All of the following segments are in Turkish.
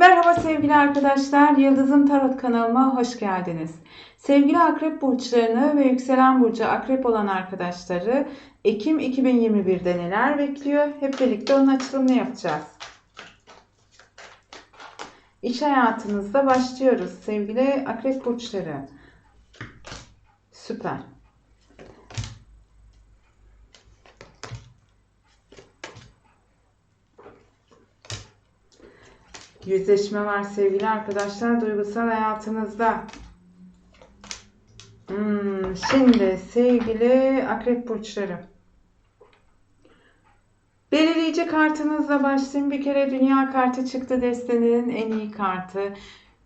Merhaba sevgili arkadaşlar, Yıldızım Tarot kanalıma hoş geldiniz. Sevgili akrep burçlarını ve yükselen burcu akrep olan arkadaşları Ekim 2021'de neler bekliyor? Hep birlikte onun açılımını yapacağız. İş hayatınızda başlıyoruz sevgili akrep burçları. Süper. Yüzleşme var sevgili arkadaşlar duygusal hayatınızda. Hmm, şimdi sevgili akrep burçları. Belirleyici kartınızla başlayayım. Bir kere dünya kartı çıktı destenin en iyi kartı.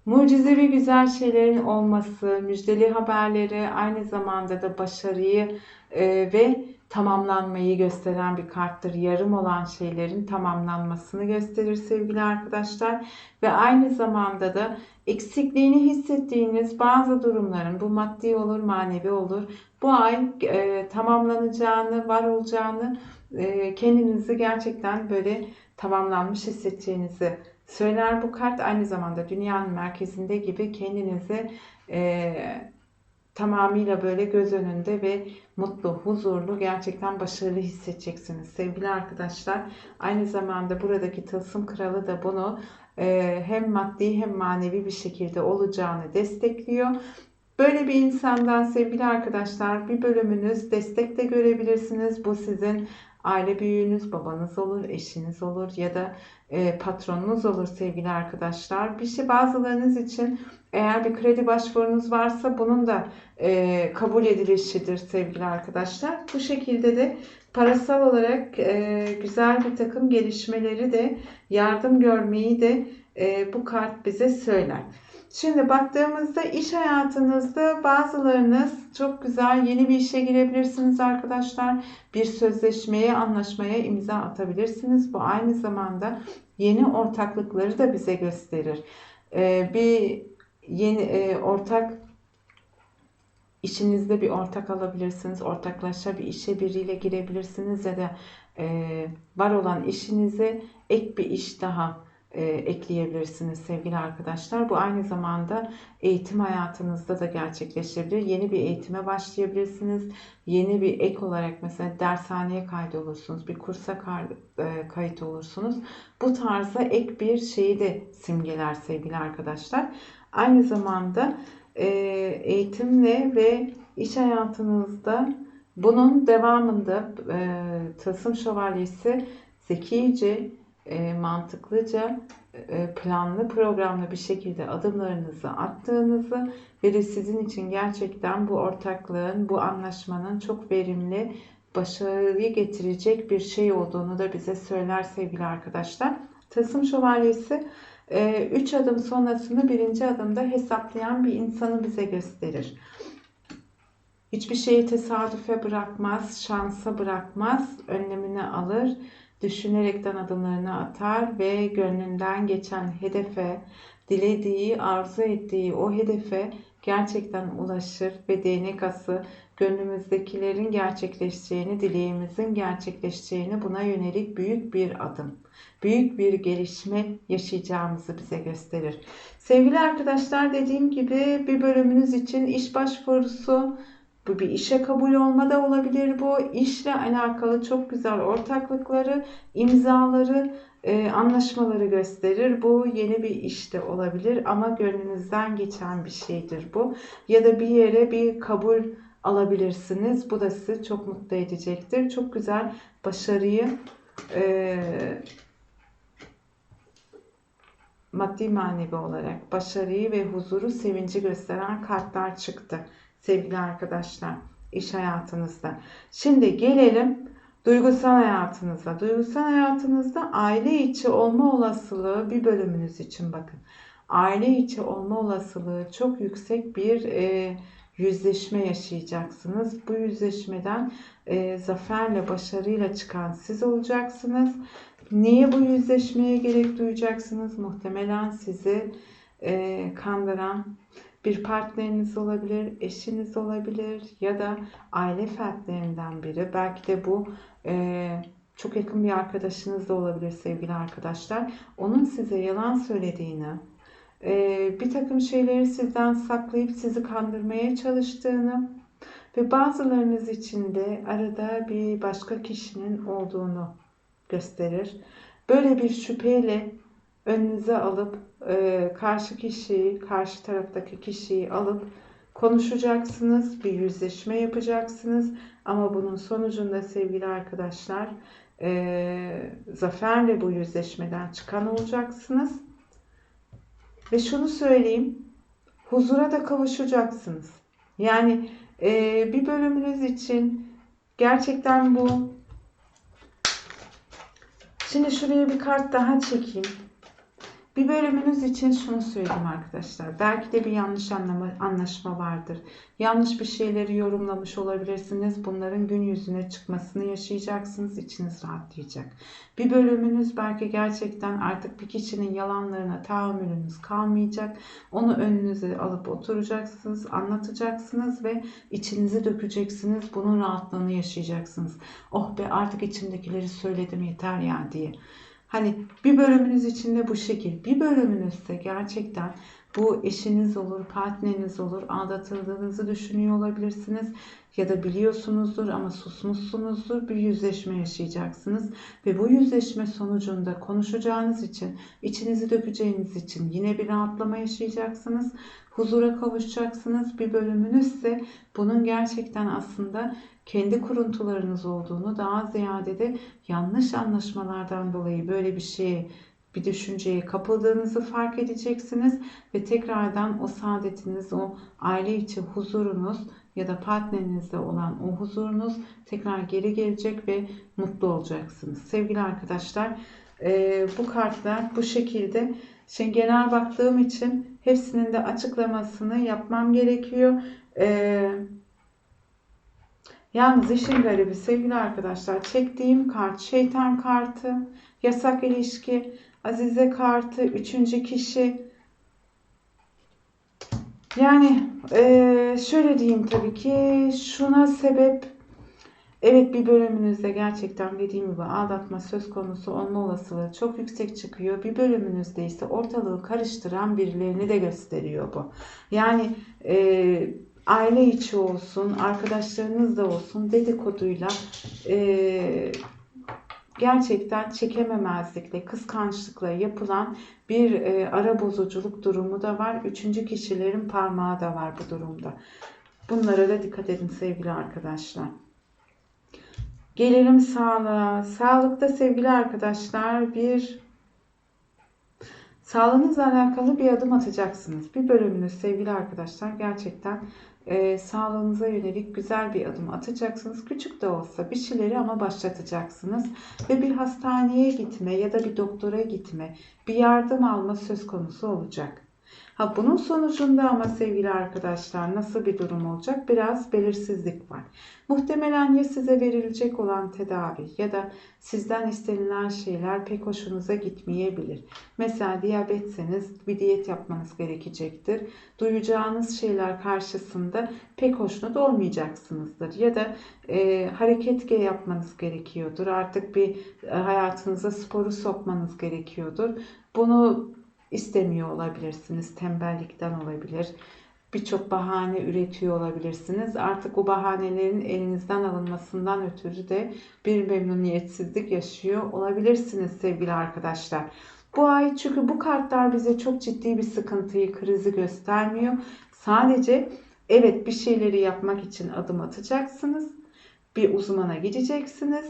Mucizevi güzel şeylerin olması, müjdeli haberleri, aynı zamanda da başarıyı e, ve tamamlanmayı gösteren bir karttır. Yarım olan şeylerin tamamlanmasını gösterir sevgili arkadaşlar. Ve aynı zamanda da eksikliğini hissettiğiniz bazı durumların, bu maddi olur, manevi olur, bu ay e, tamamlanacağını, var olacağını, e, kendinizi gerçekten böyle tamamlanmış hissedeceğinizi söyler bu kart. Aynı zamanda dünyanın merkezinde gibi kendinizi e, tamamıyla böyle göz önünde ve mutlu, huzurlu, gerçekten başarılı hissedeceksiniz sevgili arkadaşlar. Aynı zamanda buradaki tılsım kralı da bunu hem maddi hem manevi bir şekilde olacağını destekliyor. Böyle bir insandan sevgili arkadaşlar bir bölümünüz destek de görebilirsiniz. Bu sizin aile büyüğünüz, babanız olur, eşiniz olur ya da e, patronunuz olur sevgili arkadaşlar. Bir şey bazılarınız için eğer bir kredi başvurunuz varsa bunun da e, kabul edilişidir sevgili arkadaşlar. Bu şekilde de parasal olarak e, güzel bir takım gelişmeleri de yardım görmeyi de e, bu kart bize söyler. Şimdi baktığımızda iş hayatınızda bazılarınız çok güzel yeni bir işe girebilirsiniz arkadaşlar. Bir sözleşmeye, anlaşmaya imza atabilirsiniz. Bu aynı zamanda yeni ortaklıkları da bize gösterir. Ee, bir yeni e, ortak işinizde bir ortak alabilirsiniz. Ortaklaşa bir işe biriyle girebilirsiniz ya da e, var olan işinize ek bir iş daha e, ekleyebilirsiniz sevgili arkadaşlar. Bu aynı zamanda eğitim hayatınızda da gerçekleşebilir. Yeni bir eğitime başlayabilirsiniz. Yeni bir ek olarak mesela dershaneye kaydolursunuz. Bir kursa e, kayıt olursunuz. Bu tarzda ek bir şeyi de simgeler sevgili arkadaşlar. Aynı zamanda e, eğitimle ve iş hayatınızda bunun devamında Tılsım Şövalyesi zekice e, mantıklıca, e, planlı, programlı bir şekilde adımlarınızı attığınızı ve de sizin için gerçekten bu ortaklığın, bu anlaşmanın çok verimli, başarıyı getirecek bir şey olduğunu da bize söyler sevgili arkadaşlar. Tasım Şövalyesi 3 e, adım sonrasını birinci adımda hesaplayan bir insanı bize gösterir. Hiçbir şeyi tesadüfe bırakmaz, şansa bırakmaz, önlemini alır düşünerekten adımlarını atar ve gönlünden geçen hedefe, dilediği, arzu ettiği o hedefe gerçekten ulaşır ve değnek ası gönlümüzdekilerin gerçekleşeceğini, dileğimizin gerçekleşeceğini buna yönelik büyük bir adım, büyük bir gelişme yaşayacağımızı bize gösterir. Sevgili arkadaşlar dediğim gibi bir bölümünüz için iş başvurusu, bu bir işe kabul olma da olabilir bu. işle alakalı çok güzel ortaklıkları, imzaları, e, anlaşmaları gösterir. Bu yeni bir işte olabilir ama gönlünüzden geçen bir şeydir bu. Ya da bir yere bir kabul alabilirsiniz. Bu da sizi çok mutlu edecektir. Çok güzel başarıyı e, maddi manevi olarak başarıyı ve huzuru, sevinci gösteren kartlar çıktı sevgili arkadaşlar iş hayatınızda. Şimdi gelelim duygusal hayatınıza. Duygusal hayatınızda aile içi olma olasılığı bir bölümünüz için bakın. Aile içi olma olasılığı çok yüksek bir e, yüzleşme yaşayacaksınız. Bu yüzleşmeden e, zaferle, başarıyla çıkan siz olacaksınız. Niye bu yüzleşmeye gerek duyacaksınız? Muhtemelen sizi e, kandıran bir partneriniz olabilir, eşiniz olabilir ya da aile fertlerinden biri. Belki de bu e, çok yakın bir arkadaşınız da olabilir sevgili arkadaşlar. Onun size yalan söylediğini, e, bir takım şeyleri sizden saklayıp sizi kandırmaya çalıştığını ve bazılarınız için de arada bir başka kişinin olduğunu gösterir. Böyle bir şüpheyle önünüze alıp e, karşı kişiyi, karşı taraftaki kişiyi alıp konuşacaksınız, bir yüzleşme yapacaksınız. Ama bunun sonucunda sevgili arkadaşlar e, zaferle bu yüzleşmeden çıkan olacaksınız. Ve şunu söyleyeyim, huzura da kavuşacaksınız. Yani e, bir bölümünüz için gerçekten bu. Şimdi şuraya bir kart daha çekeyim. Bir bölümünüz için şunu söyleyeyim arkadaşlar. Belki de bir yanlış anlama, anlaşma vardır. Yanlış bir şeyleri yorumlamış olabilirsiniz. Bunların gün yüzüne çıkmasını yaşayacaksınız. İçiniz rahatlayacak. Bir bölümünüz belki gerçekten artık bir kişinin yalanlarına tahammülünüz kalmayacak. Onu önünüze alıp oturacaksınız, anlatacaksınız ve içinizi dökeceksiniz. Bunun rahatlığını yaşayacaksınız. Oh be artık içimdekileri söyledim yeter ya diye. Hani bir bölümünüz içinde bu şekil, bir bölümünüzde gerçekten bu eşiniz olur, partneriniz olur, aldatıldığınızı düşünüyor olabilirsiniz ya da biliyorsunuzdur ama susmuşsunuzdur bir yüzleşme yaşayacaksınız ve bu yüzleşme sonucunda konuşacağınız için, içinizi dökeceğiniz için yine bir rahatlama yaşayacaksınız, huzura kavuşacaksınız. Bir bölümünüz bunun gerçekten aslında kendi kuruntularınız olduğunu daha ziyade de yanlış anlaşmalardan dolayı böyle bir şeye bir düşünceye kapıldığınızı fark edeceksiniz ve tekrardan o saadetiniz, o aile içi huzurunuz ya da partnerinizle olan o huzurunuz tekrar geri gelecek ve mutlu olacaksınız. Sevgili arkadaşlar e, bu kartlar bu şekilde. Şimdi genel baktığım için hepsinin de açıklamasını yapmam gerekiyor. Eee Yalnız işin garibi sevgili arkadaşlar çektiğim kart şeytan kartı, yasak ilişki, azize kartı, üçüncü kişi. Yani e, şöyle diyeyim tabii ki şuna sebep evet bir bölümünüzde gerçekten dediğim gibi aldatma söz konusu olma olasılığı çok yüksek çıkıyor. Bir bölümünüzde ise ortalığı karıştıran birilerini de gösteriyor bu. Yani e, aile içi olsun, arkadaşlarınız da olsun dedikoduyla e, gerçekten çekememezlikle, kıskançlıkla yapılan bir e, ara bozuculuk durumu da var. Üçüncü kişilerin parmağı da var bu durumda. Bunlara da dikkat edin sevgili arkadaşlar. Gelelim sağlığa. Sağlıkta sevgili arkadaşlar bir sağlığınızla alakalı bir adım atacaksınız. Bir bölümünüz sevgili arkadaşlar gerçekten e, sağlığınıza yönelik güzel bir adım atacaksınız. Küçük de olsa bir şeyleri ama başlatacaksınız. Ve bir hastaneye gitme ya da bir doktora gitme, bir yardım alma söz konusu olacak. Ha bunun sonucunda ama sevgili arkadaşlar nasıl bir durum olacak? Biraz belirsizlik var. Muhtemelen ya size verilecek olan tedavi ya da sizden istenilen şeyler pek hoşunuza gitmeyebilir. Mesela diyabetseniz bir diyet yapmanız gerekecektir. Duyacağınız şeyler karşısında pek hoşnut olmayacaksınızdır. Ya da e, hareket yapmanız gerekiyordur. Artık bir e, hayatınıza sporu sokmanız gerekiyordur. Bunu istemiyor olabilirsiniz. Tembellikten olabilir. Birçok bahane üretiyor olabilirsiniz. Artık o bahanelerin elinizden alınmasından ötürü de bir memnuniyetsizlik yaşıyor olabilirsiniz sevgili arkadaşlar. Bu ay çünkü bu kartlar bize çok ciddi bir sıkıntıyı, krizi göstermiyor. Sadece evet bir şeyleri yapmak için adım atacaksınız. Bir uzmana gideceksiniz.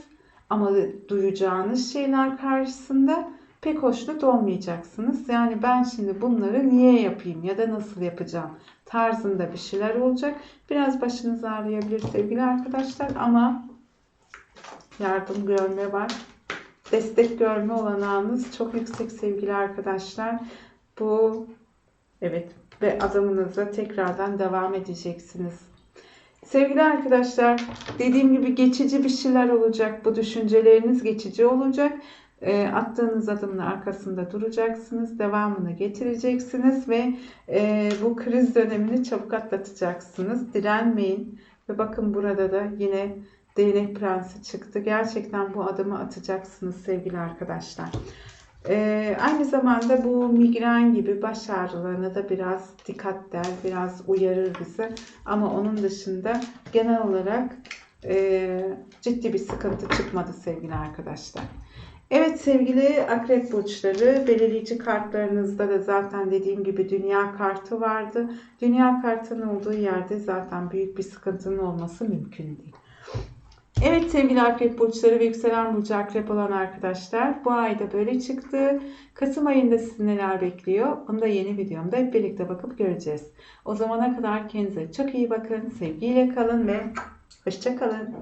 Ama duyacağınız şeyler karşısında pek hoşnut olmayacaksınız. Yani ben şimdi bunları niye yapayım ya da nasıl yapacağım tarzında bir şeyler olacak. Biraz başınız ağrıyabilir sevgili arkadaşlar ama yardım görme var. Destek görme olanağınız çok yüksek sevgili arkadaşlar. Bu evet ve adımınıza tekrardan devam edeceksiniz. Sevgili arkadaşlar dediğim gibi geçici bir şeyler olacak. Bu düşünceleriniz geçici olacak. E, attığınız adımın arkasında duracaksınız. Devamını getireceksiniz ve e, bu kriz dönemini çabuk atlatacaksınız. Direnmeyin. Ve bakın burada da yine Değnek prensi çıktı. Gerçekten bu adımı atacaksınız sevgili arkadaşlar. Ee, aynı zamanda bu migren gibi baş ağrılarına da biraz dikkat der, biraz uyarır bizi. Ama onun dışında genel olarak e, ciddi bir sıkıntı çıkmadı sevgili arkadaşlar. Evet sevgili akrep burçları belirleyici kartlarınızda da zaten dediğim gibi dünya kartı vardı. Dünya kartının olduğu yerde zaten büyük bir sıkıntının olması mümkün değil. Evet sevgili akrep burçları ve yükselen burcu akrep olan arkadaşlar bu ayda böyle çıktı. Kasım ayında sizi neler bekliyor? Onu da yeni videomda hep birlikte bakıp göreceğiz. O zamana kadar kendinize çok iyi bakın, sevgiyle kalın ve hoşça kalın.